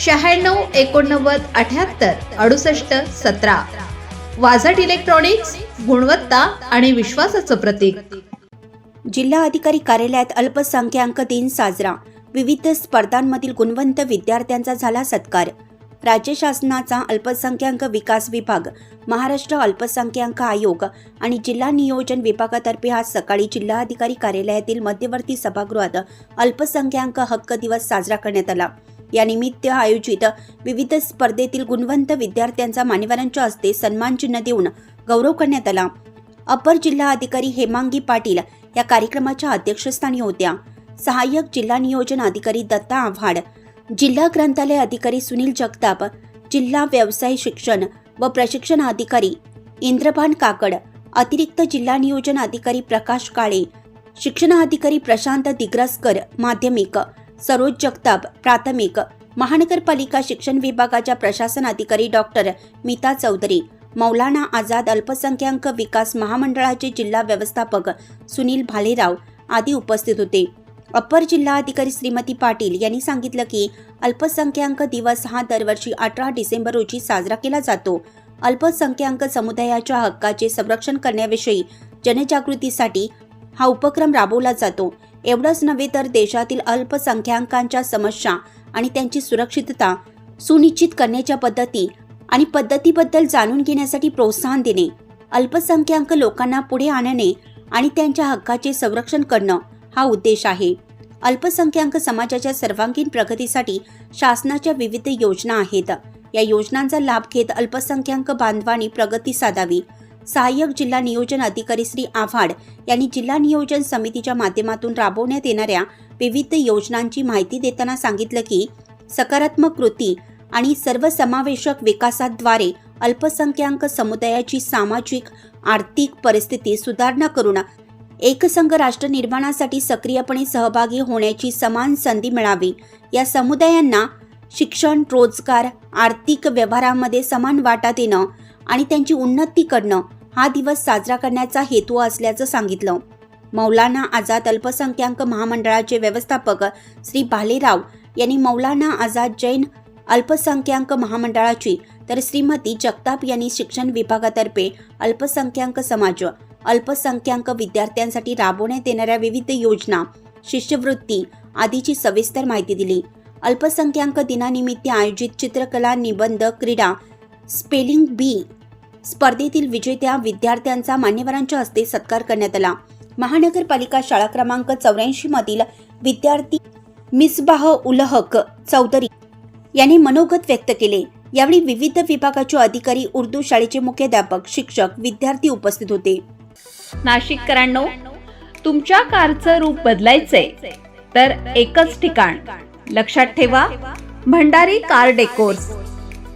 शहाण्णव एकोणनव्वद अठ्याहत्तर अडुसष्ट सतरा. वाझट इलेक्ट्रॉनिक्स गुणवत्ता आणि विश्वासाचं प्रतीक. जिल्हा अधिकारी कार्यालयात अल्पसंख्याक दिन साजरा. विविध स्पर्धांमधील गुणवंत विद्यार्थ्यांचा झाला सत्कार. राज्य शासनाचा अल्पसंख्याक विकास विभाग महाराष्ट्र अल्पसंख्याक आयोग आणि जिल्हा नियोजन विभागातर्फे आज सकाळी जिल्हाधिकारी कार्यालयातील मध्यवर्ती सभागृहात अल्पसंख्याक हक्क दिवस साजरा करण्यात आला. यानिमित्त आयोजित विविध स्पर्धेतील गुणवंत विद्यार्थ्यांचा मान्यवरांच्या हस्ते सन्मानचिन्ह देऊन गौरव करण्यात आला. अपर जिल्हा अधिकारी हेमांगी पाटील या कार्यक्रमाच्या अध्यक्षस्थानी होत्या. सहाय्यक जिल्हा नियोजन अधिकारी दत्ता आव्हाड जिल्हा ग्रंथालय अधिकारी सुनील जगताप जिल्हा व्यवसाय शिक्षण व प्रशिक्षण अधिकारी इंद्रभान काकड अतिरिक्त जिल्हा नियोजन अधिकारी प्रकाश काळे शिक्षणाधिकारी प्रशांत दिग्रसकर माध्यमिक सरोज जगताप प्राथमिक महानगरपालिका शिक्षण विभागाच्या प्रशासन अधिकारी डॉक्टर मीता चौधरी मौलाना आझाद अल्पसंख्याक विकास महामंडळाचे जिल्हा व्यवस्थापक सुनील भालेराव आदी उपस्थित होते. अप्पर जिल्हाधिकारी श्रीमती पाटील यांनी सांगितलं की अल्पसंख्याक दिवस हा दरवर्षी अठरा डिसेंबर रोजी साजरा केला जातो. अल्पसंख्याक समुदायाच्या हक्काचे संरक्षण करण्याविषयी जनजागृतीसाठी हा उपक्रम राबवला जातो. एवढंच नव्हे तर देशातील अल्पसंख्याकांच्या समस्या आणि त्यांची सुरक्षितता सुनिश्चित करण्याच्या पद्धती आणि पद्धतीबद्दल जाणून घेण्यासाठी प्रोत्साहन देणे अल्पसंख्याक लोकांना पुढे आणणे आणि त्यांच्या हक्काचे संरक्षण करणं हा उद्देश आहे. अल्पसंख्याक समाजाच्या सर्वांगीण प्रगतीसाठी शासनाच्या विविध योजना आहेत. या योजनांचा लाभ घेत अल्पसंख्याक बांधवांनी प्रगती साधावी. सहाय्यक जिल्हा नियोजन अधिकारी श्री आव्हाड यांनी जिल्हा नियोजन समितीच्या माध्यमातून राबवण्यात येणाऱ्या विविध योजनांची माहिती देताना सांगितलं की सकारात्मक कृती आणि सर्वसमावेशक विकासाद्वारे अल्पसंख्याक समुदायाची सामाजिक आर्थिक परिस्थिती सुधारणा करून एकसंघ राष्ट्र निर्माणासाठी सक्रियपणे सहभागी होण्याची समान संधी मिळावी. या समुदायांना शिक्षण रोजगार आर्थिक व्यवहारामध्ये समान वाटा देणं आणि त्यांची उन्नती करणं हा दिवस साजरा करण्याचा हेतू असल्याचं सांगितलं. मौलाना आझाद अल्पसंख्याक महामंडळाचे व्यवस्थापक श्री भालेराव यांनी मौलाना आझाद जैन अल्पसंख्याक महामंडळाची तर श्रीमती जगताप यांनी शिक्षण विभागातर्फे अल्पसंख्याक समाज अल्पसंख्याक विद्यार्थ्यांसाठी राबवण्यात येणाऱ्या विविध योजना शिष्यवृत्ती आदीची सविस्तर माहिती दिली. अल्पसंख्याक दिनानिमित्त आयोजित चित्रकला निबंध क्रीडा स्पेलिंग बी. स्पर्धेतील विजेत्या विद्यार्थ्यांचा मान्यवरांच्या हस्ते सत्कार करण्यात आला. महानगरपालिका शाळा क्रमांक चौऱ्याऐंशी मधील विद्यार्थी मिसबाह उलहक चौधरी यांनी मनोगत व्यक्त केले. यावेळी विविध विभागाचे अधिकारी उर्दू शाळेचे मुख्याध्यापक शिक्षक विद्यार्थी उपस्थित होते. नाशिककरांनो तुमच्या कारचं रूप बदलायचंय. तर एकच ठिकाण लक्षात ठेवा. Bhandari car decors.